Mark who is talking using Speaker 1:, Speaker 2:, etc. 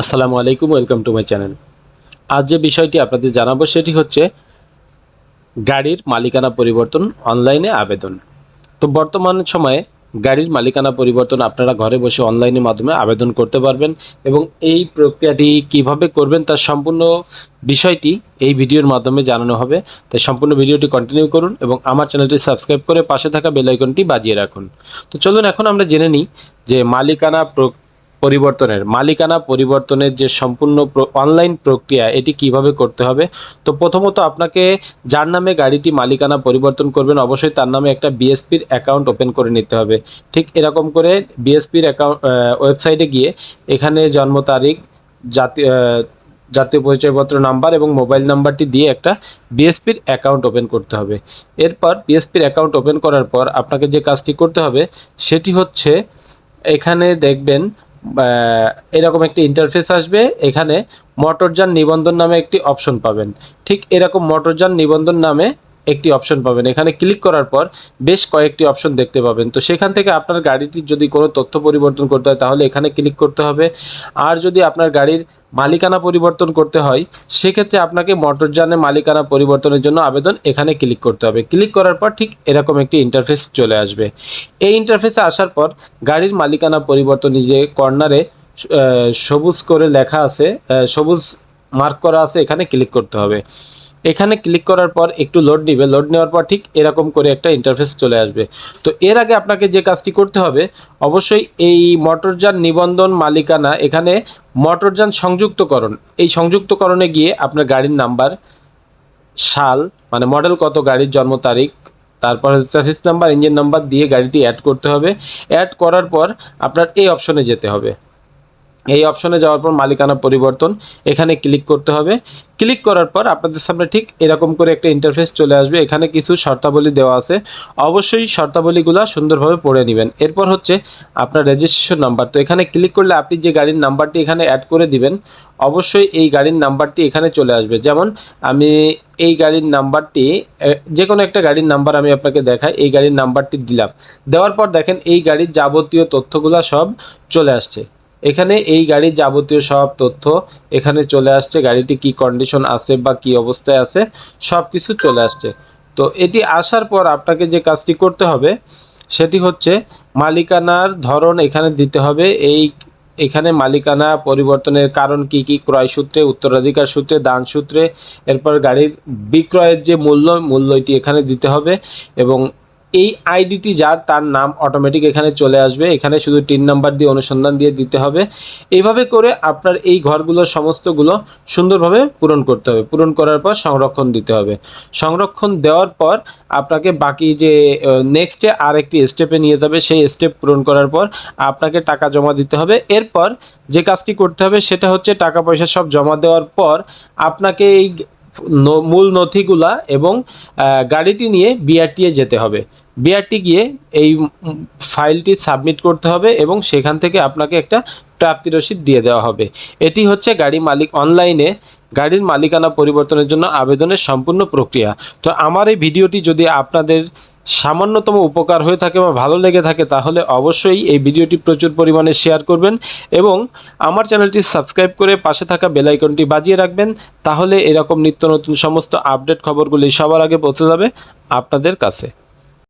Speaker 1: আসসালামু আলাইকুম, welcome to my channel. আজ যে বিষয়টি আপনাদের জানাব সেটি হচ্ছে গাড়ির মালিকানা পরিবর্তন, অনলাইনে আবেদন। তো বর্তমান সময়ে গাড়ির মালিকানা পরিবর্তন আপনারা ঘরে বসে অনলাইনের মাধ্যমে আবেদন করতে পারবেন এবং এই প্রক্রিয়াটি কীভাবে করবেন তার সম্পূর্ণ বিষয়টি এই ভিডিওর মাধ্যমে জানানো হবে। তাই সম্পূর্ণ ভিডিওটি কন্টিনিউ করুন এবং আমার চ্যানেলটি সাবস্ক্রাইব করে পাশে থাকা বেল আইকনটি বাজিয়ে রাখুন। তো চলুন এখন আমরা জেনে নিই যে মালিকানা পরিবর্তনের, মালিকানা পরিবর্তনের যে সম্পূর্ণ প্র- অনলাইন প্রক্রিয়া, এটি কীভাবে করতে হবে? তো প্রথমত আপনাকে যার নামে গাড়িটি মালিকানা পরিবর্তন করবেন, অবশ্যই তার নামে একটা বিএসপির অ্যাকাউন্ট ওপেন করে নিতে হবে। ঠিক এরকম করে বিএসপির অ্যাকাউন্ট ওয়েবসাইটে গিয়ে এখানে জন্ম তারিখ জাতীয় জাতীয় পরিচয়পত্র নাম্বার এবং মোবাইল নাম্বারটি দিয়ে একটা বিএসপির অ্যাকাউন্ট ওপেন করতে হবে। এরপর বিএসপির অ্যাকাউন্ট ওপেন করার পর আপনাকে যে কাজটি করতে হবে, সেটি হচ্ছে এখানে দেখবেন এরকম একটি ইন্টারফেস আসবে, এখানে মোটরযান নিবন্ধন নামে একটি অপশন পাবেন। ঠিক এরকম মোটরযান নিবন্ধন নামে একটি অপশন পাবেন। এখানে ক্লিক করার পর বেশ কয়েকটি অপশন দেখতে পাবেন। তো সেখান থেকে আপনার গাড়িটির যদি কোনো তথ্য পরিবর্তন করতে হয়, তাহলে এখানে ক্লিক করতে হবে। আর যদি আপনার গাড়ির মালিকানা পরিবর্তন করতে হয়, সেক্ষেত্রে আপনাকে মোটরযানের মালিকানা পরিবর্তনের জন্য আবেদন এখানে ক্লিক করতে হবে। ক্লিক করার পর ঠিক এরকম একটি ইন্টারফেস চলে আসবে। এই ইন্টারফেসে আসার পর গাড়ির মালিকানা পরিবর্তন যে কর্নারে সবুজ করে লেখা আছে সবুজ মার্ক করা আছে, এখানে ক্লিক করতে হবে। এখানে ক্লিক করার পর একটু লোড নিবে লোড নেওয়ার পর ঠিক এরকম করে একটা ইন্টারফেস চলে আসবে। তো এর আগে আপনাকে যে কাজটি করতে হবে, অবশ্যই এই মোটরযান নিবন্ধন মালিকানা এখানে মোটরযান সংযুক্তকরণ। এই সংযুক্তকরণে গিয়ে আপনার গাড়ির নাম্বার সাল মানে মডেল কত, গাড়ির জন্ম তারিখ, তারপর চ্যাসিস নাম্বার ইঞ্জিন নাম্বার দিয়ে গাড়িটি অ্যাড করতে হবে। অ্যাড করার পর আপনার এই অপশনে যেতে হবে। এই অপশনে যাওয়ার পর মালিকানা পরিবর্তন এখানে ক্লিক করতে হবে। ক্লিক করার পর আপনাদের সামনে ঠিক এরকম করে একটা ইন্টারফেস চলে আসবে। এখানে কিছু শর্তাবলী দেওয়া আছে। অবশ্যই শর্তাবলীগুলো সুন্দরভাবে পড়ে নেবেন। এরপর হচ্ছে আপনার রেজিস্ট্রেশন নাম্বার তো এখানে ক্লিক করলে আপনি যে গাড়ির নাম্বারটি এখানে অ্যাড করে দিবেন, অবশ্যই এই গাড়ির নাম্বারটি এখানে চলে আসবে। যেমন আমি এই গাড়ির নাম্বারটি যে কোনো একটা গাড়ির নাম্বার আমি আপনাকে দেখাই, এই গাড়ির নাম্বারটি দিলাম। দেওয়ার পর দেখেন এই গাড়ির যাবতীয় তথ্যগুলো সব চলে আসছে। এখানে এই গাড়ির যাবতীয় সব তথ্য এখানে চলে আসছে। গাড়িটি কি কন্ডিশন আছে বা কি অবস্থায় আছে সব কিছু চলে আসছে। তো এটি আসার পর আপনাকে যে কাজটি করতে হবে, সেটি হচ্ছে মালিকানার ধরন এখানে দিতে হবে। এই এখানে মালিকানা পরিবর্তনের কারণ কি কি, ক্রয় সূত্রে, উত্তরাধিকার সূত্রে, দান সূত্রে, এরপর গাড়ির বিক্রয়ের যে মূল্য, মূল্যটি এখানে দিতে হবে এবং এই আইডিটি যার, তার নাম অটোমেটিক এখানে চলে আসবে। এখানে শুধু তিন নাম্বার দিয়ে অনুসন্ধান দিয়ে দিতে হবে। এইভাবে করে আপনার এই ঘরগুলো সমস্তগুলো সুন্দরভাবে পূরণ করতে হবে। পূরণ করার পর সংরক্ষণ দিতে হবে। সংরক্ষণ দেওয়ার পর আপনাকে বাকি যে নেক্সটে আরেকটি স্টেপে নিয়ে যাবে। সেই স্টেপ পূরণ করার পর আপনাকে টাকা জমা দিতে হবে। এরপর যে কাজটি করতে হবে সেটা হচ্ছে টাকা পয়সা সব জমা দেওয়ার পর আপনাকে এই মূল নথিগুলা এবং গাড়িটি নিয়ে বিআরটিএ যেতে হবে। বিআরটি গিয়ে এই ফাইলটি সাবমিট করতে হবে এবং সেখান থেকে আপনাকে একটা প্রাপ্তি রসিদ দিয়ে দেওয়া হবে। এটি হচ্ছে গাড়ি মালিক অনলাইনে গাড়ির মালিকানা পরিবর্তনের জন্য আবেদনের সম্পূর্ণ প্রক্রিয়া। তো আমার এই ভিডিওটি যদি আপনাদের সামান্যতম উপকার হয়ে থাকে বা ভালো লেগে থাকে, তাহলে অবশ্যই এই ভিডিওটি প্রচুর পরিমাণে শেয়ার করবেন এবং আমার চ্যানেলটি সাবস্ক্রাইব করে পাশে থাকা বেল আইকনটি বাজিয়ে রাখবেন। তাহলে এরকম নিত্য নতুন সমস্ত আপডেট খবরগুলি সবার আগে পৌঁছে যাবে আপনাদের কাছে।